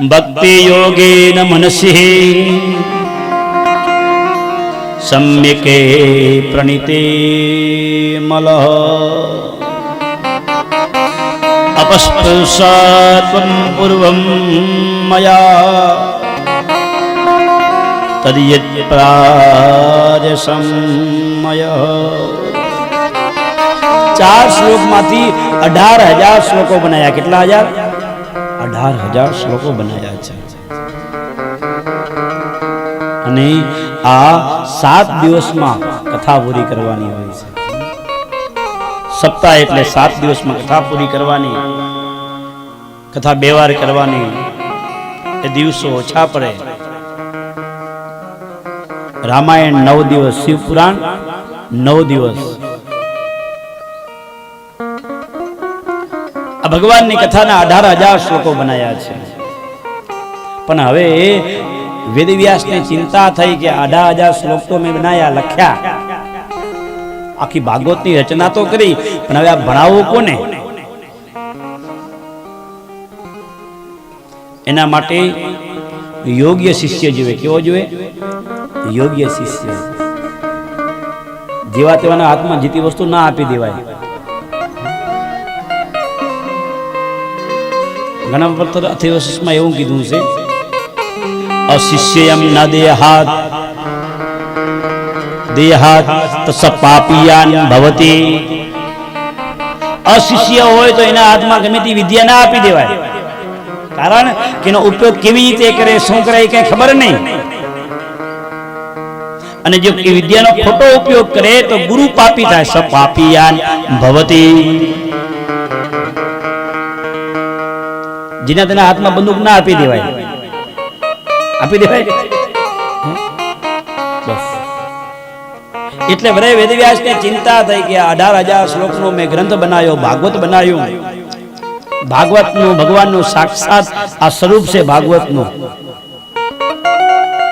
ભક્તિયોગેન મનસી સમ્યકે પ્રણીતે મલ અપસ્પૃશાત્વં પૂર્વં મયા તદિયત પ્રાજસમય ચાર શ્લોકમાંથી અઢાર હજાર શ્લોકો બનાયા કેટલા હજાર અઢાર હજાર શ્લોકો બનાવ્યા છે. અને આ સાત દિવસમાં કથા પૂરી કરવાની હોય છે. સપ્તાહ એટલે સાત દિવસમાં કથા પૂરી કરવાની, કથા બે વાર કરવાની, એ દિવસો ઓછા પડે. રામાયણ નવ દિવસ, શિવપુરાણ નવ દિવસ. આ ભગવાનની કથાના અઢાર હજાર શ્લોકો બનાયા છે. પણ હવે વેદવ્યાસને ચિંતા થઈ કે અઢાર હજાર શ્લોક તો મેં બનાયા, લખ્યા. આખી ભાગવતની રચના તો કરી, પણ હવે આ ભણાવવું કોને? એના માટે યોગ્ય શિષ્ય જોઈએ. કેવો જોઈએ? યોગ્ય શિષ્ય. જેવા તેવાના હાથમાં જીતી વસ્તુ ના આપી દેવાય. ઘણા વખત અથિવશમાં એવું કીધું છે અશિષ્યમ ન દેહાત દેહાત તસ પાપિયાન ભવતી અશિષ્ય હોય તો એના હાથમાં ગમે તે વિદ્યા ના આપી દેવાય કારણ કે એનો ઉપયોગ કેવી રીતે કરે શું કરે એ કઈ ખબર નહીં અને જો એ વિદ્યાનો ખોટો ઉપયોગ કરે તો ગુરુ પાપી થાય સ પાપિયાન ભવતી જેના તેના હાથમાં બંદૂક ના આપી દેવાય. આપી દેવાય? એટલે વરે વેદવ્યાસને ચિંતા થઈ કે અઢાર હજાર શ્લોકનો મેં ગ્રંથ બનાવ્યો, ભાગવત બનાવ્યું. ભાગવતનું, ભગવાનનું સાક્ષાત આ સ્વરૂપ છે ભાગવતનું.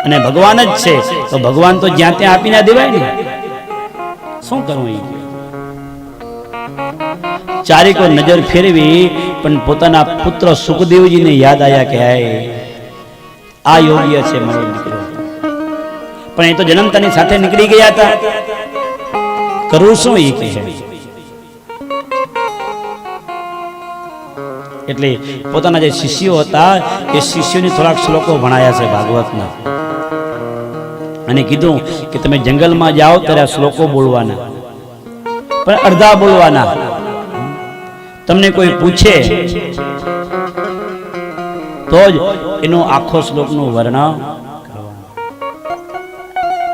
અને ભગવાન જ છે. તો ભગવાન તો જ્યાં ત્યાં આપી ના દેવાય ને. શું કરવું એ ચારેકો નજર ફેરવી, પણ પોતાના પુત્ર સુખદેવજીને યાદ આવ્યા કે આ યોગ્ય છે મારો દીકરો. પણ એ તો જન્મતાની સાથે નીકળી ગયા હતા. કરું શું એ કહે? એટલે પોતાના જે શિષ્યો હતા, એ શિષ્યોની થોડાક શ્લોકો ભણાયા છે ભાગવતના. અને કીધું કે તમે જંગલમાં જાઓ ત્યારે આ શ્લોકો બોલવાના. પણ અડધા બોલવાના. તમને કોઈ પૂછે, તો જ એનો આખો શ્લોકનું વર્ણન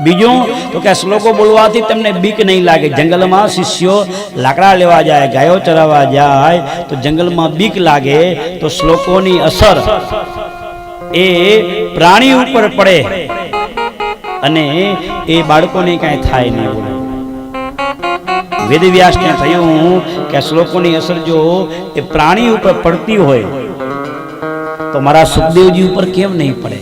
બીજું, તો કે શ્લોકો બોલવાથી તમને બીક નહીં લાગે. જંગલમાં શિષ્યો લાકડા લેવા જાય, ગાયો ચરાવવા જાય, તો જંગલમાં બીક લાગે, તો શ્લોકોની અસર એ પ્રાણી ઉપર પડે. અને એ બાળકોને કાંઈ થાય નહીં. વેદવ્યાસને થયું કે શ્લોકોની અસર જો એ પ્રાણી ઉપર પડતી હોય, તો મારા સુખદેવજી ઉપર કેમ નહીં પડે?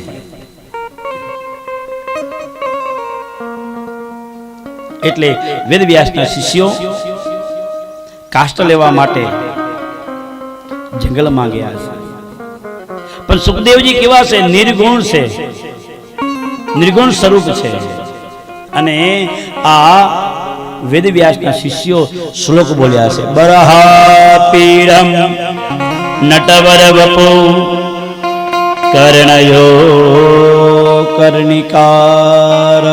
એટલે વેદવ્યાસના શિષ્યો કાષ્ટ લેવા માટે જંગલમાં ગયા છે. પણ સુખદેવજી કેવા છે? નિર્ગુણ છે. નિર્ગુણ સ્વરૂપ છે. અને આ વેદવ્યાસના શિષ્યો શ્લોક બોલ્યા છે બરહા પીડમ નટવર વપુ કર્ણયો કર્ણિકાર.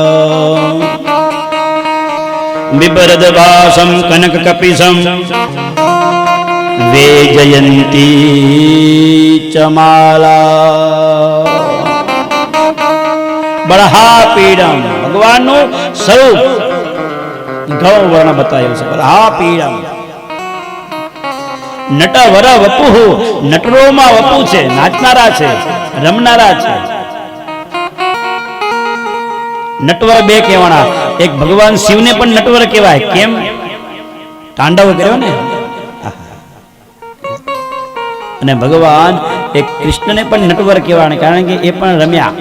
બિબરદ વાસમ કનક કપિસમ વેજયંતી ચમાલા બરહા પીડમ ભગવાનનું સ્વરૂપ ગૌ વર્ણ બતાવ્યો છે બરહા પીડમ નટવર વપુ નટરોમાં વપુ છે, નાચનારા છે, રમનારા છે. નટવર બે કહેવાના. એક ભગવાન શિવને પણ નટવર કહેવાય. કેમ? તાંડવ કર્યો ને? અને ભગવાન એક કૃષ્ણને પણ નટવર કહેવાય કારણ કે એ પણ રમ્યા.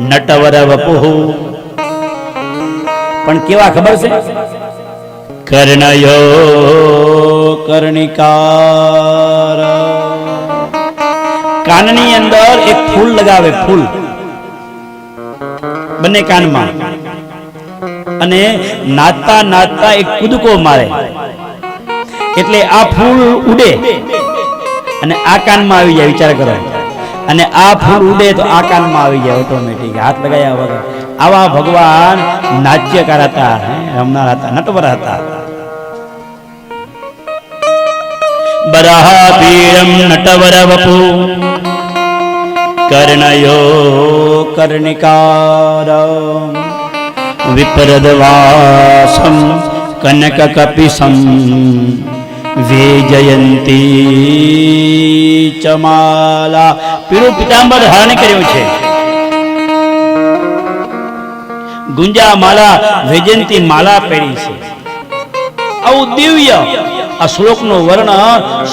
નટવર વપુહુ પણ કેવા ખબર છે? કર્ણયો કર્ણિકાર. કાનની અંદર એક ફૂલ લગાવે ફૂલ. બંને કાનમાં. અને નાચતા નાચતા એક કૂદકો મારે. એટલે આ ફૂલ ઉડે. અને આ કાનમાં આવી જાય વિચાર કરો. અને આ ફૂલ ઉડે તો આ કાનમાં આવી જાય ઓટોમેટિક હાથ લગાયા વગર. આવા ભગવાન નાટ્યકાર હતા રમનાર હતા, નટવર હતા. બરાહપીડમ નટવર વપુ, કર્ણયો કર્ણિકાર વિપ્રદવાસમ કનક કપિસમ વેજયંતી ચમાલા. પીરું પિતાંબર હરણ કર્યું છે. ગુંજા માલા વેજંતી માલા પહેરી છે. આવું દિવ્ય આ શ્લોકનું વર્ણન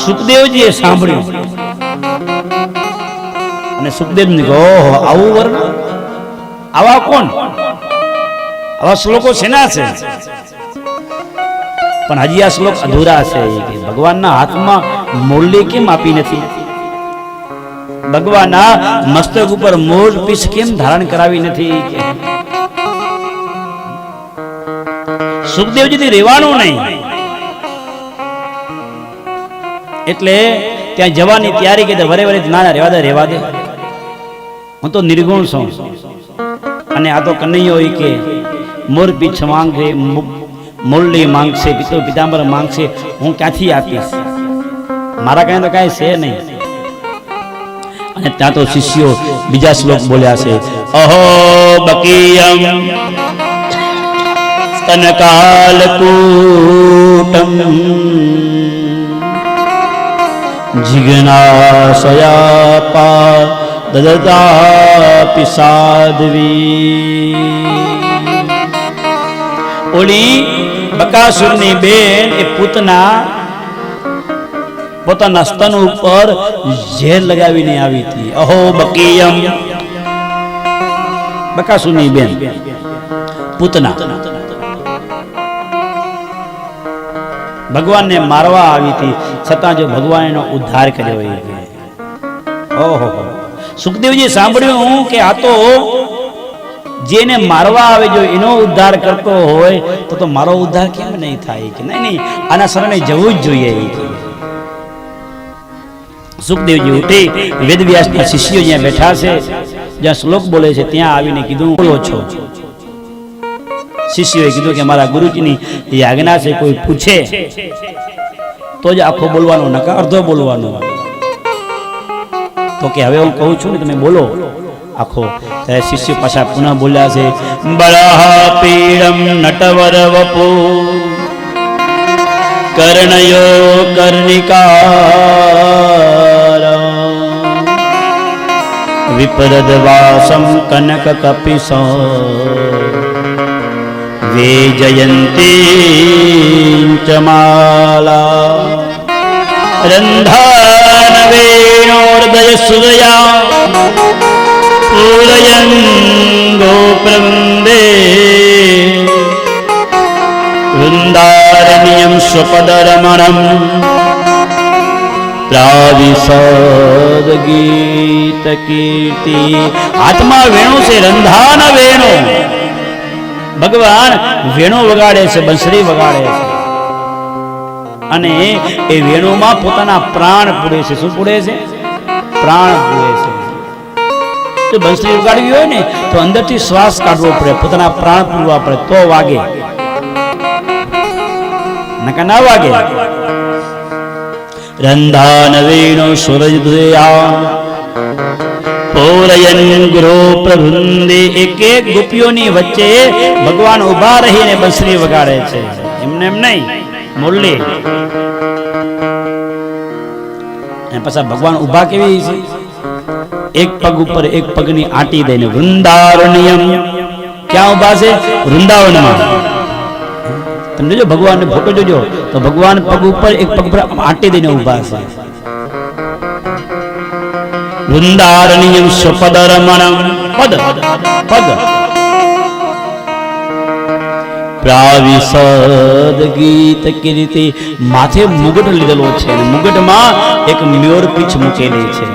સુખદેવજીએ સાંભળ્યું. અને સુખદેવ ને ઓહો, આવું વર્ણન આવા કોણ? આવા શ્લોકો શેના છે? પણ હજી આ શ્લોક અધૂરા છે ભગવાનના હાથમાં મોરલી કેમ આપી નથી? ભગવાનના મસ્તક ઉપર મોર પીસ કેમ ધારણ કરાવી નથી સુખદેવજીથી રહેવાનું નહીં. એટલે ત્યાં જવાની તૈયારી કે વરે વરે ના ના રહેવા દે રહેવા દે. હું તો નિર્ગુણ છું. અને આ તો કનૈયો હોય કે, મોર પીછ માંગે મુરલી માંગશે, પિતો, પિતાંબર માંગશે, હું ક્યાંથી આપીશ? મારા કાંઈ તો કાંઈ છે નહીં. અને ત્યાં તો શિષ્યો બીજા શ્લોક બોલ્યા છે, અહો, બકીયમ स्तनकालकूटम् जिज्ञासया पा ददतापि साध्वी ઓલી બકાસુરની બેન એ પૂતના પોતાના સ્તન ઉપર ઝેર લગાવીને આવી હતી અહો બકીયમ બકાસુરની બેન પૂતના ભગવાનને મારવા આવી હતી, છતાં જો ભગવાન એનો ઉદ્ધાર કર્યો એ. ઓહો સુખદેવજી સાંભળ્યું કે આ તો જેને મારવા આવે, જો એનો ઉદ્ધાર કરતો હોય, તો તો મારો ઉદ્ધાર કેમ નહીં થાય? કે નહીં નહીં, આના શરણે જવું જ જોઈએ સુખદેવજી ઉઠી, વેદવ્યાસના શિષ્યો જ્યાં બેઠા છે. જ્યાં શ્લોક બોલે છે, ત્યાં આવીને કીધું, બોલો છો. શિષ્યોએ કીધું કે મારા ગુરુજીની એ આજ્ઞા છે, કોઈ પૂછે, તો જ આખો બોલવાનો નકા અડધો બોલવાનો. તો કે હવે હું કહું છું ને, તમે બોલો. આખો ત્યારે શિષ્ય પાછા પુનઃ બોલ્યા છે બળહ પીડમ નટવર વપુ કર્ણયો કર્ણિકા વિપરદ વાસમ કનક કપિસ. માલા રંધાન વેણોર્દય સુદયા પૂરયન ગોપ્રવૃંદે વૃંદારણ્યમ સ્વપદરમણમ પ્રાવિશદ ગીત કીર્તિ હાથમાં વેણું છે રંધાન ભગવાન વેણુ વગાડે છે, બંસરી વગાડે છે. અને એ વેણુમાં પોતાના પ્રાણ પૂરે છે. શું પૂરે છે? પ્રાણ પૂરે છે. તો બંસરી વગાડવી હોય ને, તો અંદરથી શ્વાસ કાઢવો પડે, પોતાના પ્રાણ પૂરવા પડે, તો વાગે. નકા ના વાગે. રંધાન વેણુ સૂરજ દુયા પોરયન ગુરુ પ્રભુંદે એક એક ગોપીઓની વચ્ચે ભગવાન ઊભા રહીને બંસરી વગાડે છે એમને એમ નહીં મુરલી અને પાછા ભગવાન ઊભા કેવી છે એક પગ ઉપર એક પગની આંટી દઈને વૃંદાવનિયમ ક્યાં ઊભા છે વૃંદાવનમાં તમે જો ભગવાનને ફોટો જોજો તો ભગવાન પગ ઉપર એક પગ પર આટી દઈને ઊભા છે વૃંદારણ્યમ સ્વપદરમણ પદ પદ પ્રાવિસદ ગીત કીર્તિ માથે મુગટ લીધેલો છે મુગટમાં એક મ્યોર પીછ મૂકેલી છે.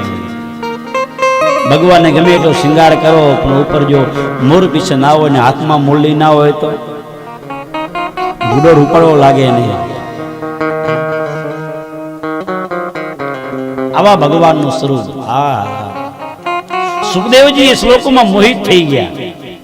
ભગવાને ગમે તો શિંગાર કરો, પણ ઉપર જો મોર પીછ ના હોય ને હાથમાં મૂલી ના હોય તો ગુડો રૂપડવો લાગે નહીં. આવા ભગવાનનું સ્વરૂપ. હા. સુખદેવજી એ શ્લોકમાં મોહિત થઈ ગયા.